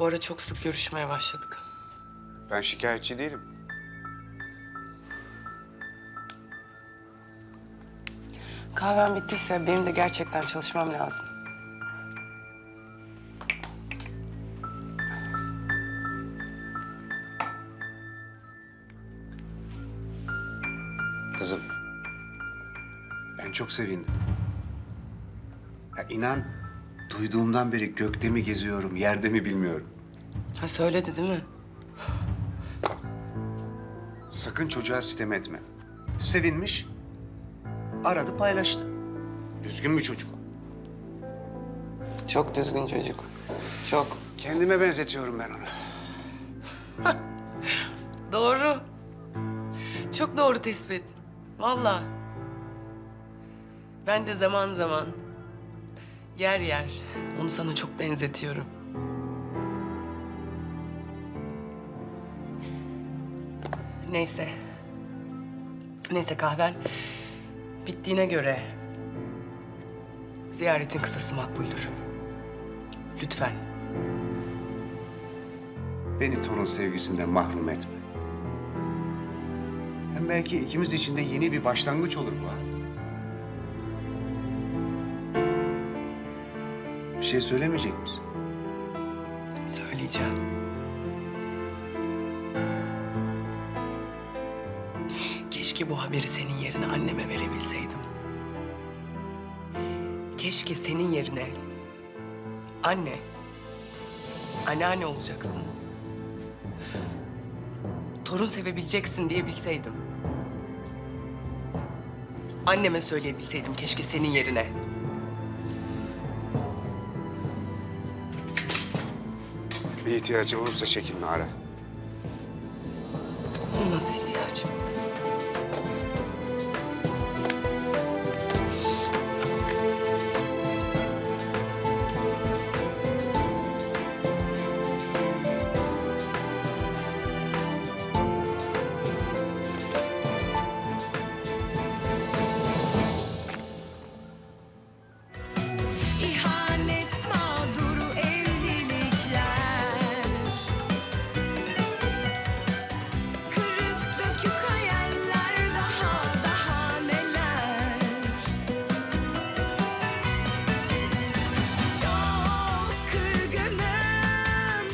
Bu ara çok sık görüşmeye başladık. Ben şikayetçi değilim. Kahven bittiyse benim de gerçekten çalışmam lazım. Kızım. Ben çok sevindim. Ya inan duyduğumdan beri gökte mi geziyorum, yerde mi bilmiyorum. Ha söyledi değil mi? Sakın çocuğa sitem etme. Sevinmiş, aradı paylaştı. Düzgün bir çocuk. Çok düzgün çocuk. Çok. Kendime benzetiyorum ben onu. Doğru. Çok doğru tespit. Vallahi. Ben de zaman zaman yer yer onu sana çok benzetiyorum. Neyse. Neyse kahven bittiğine göre ziyaretin kısası makbuldür. Lütfen. Beni torun sevgisinden mahrum etme. Hem belki ikimiz için de yeni bir başlangıç olur bu ha. Bir şey söylemeyecek misin? Söyleyeceğim. Keşke bu haberi senin yerine anneme verebilseydim. Keşke senin yerine anne, anneanne olacaksın. Torun sevebileceksin diye bilseydim. Anneme söyleyebilseydim keşke senin yerine. Bir ihtiyacı olursa çekinme ara.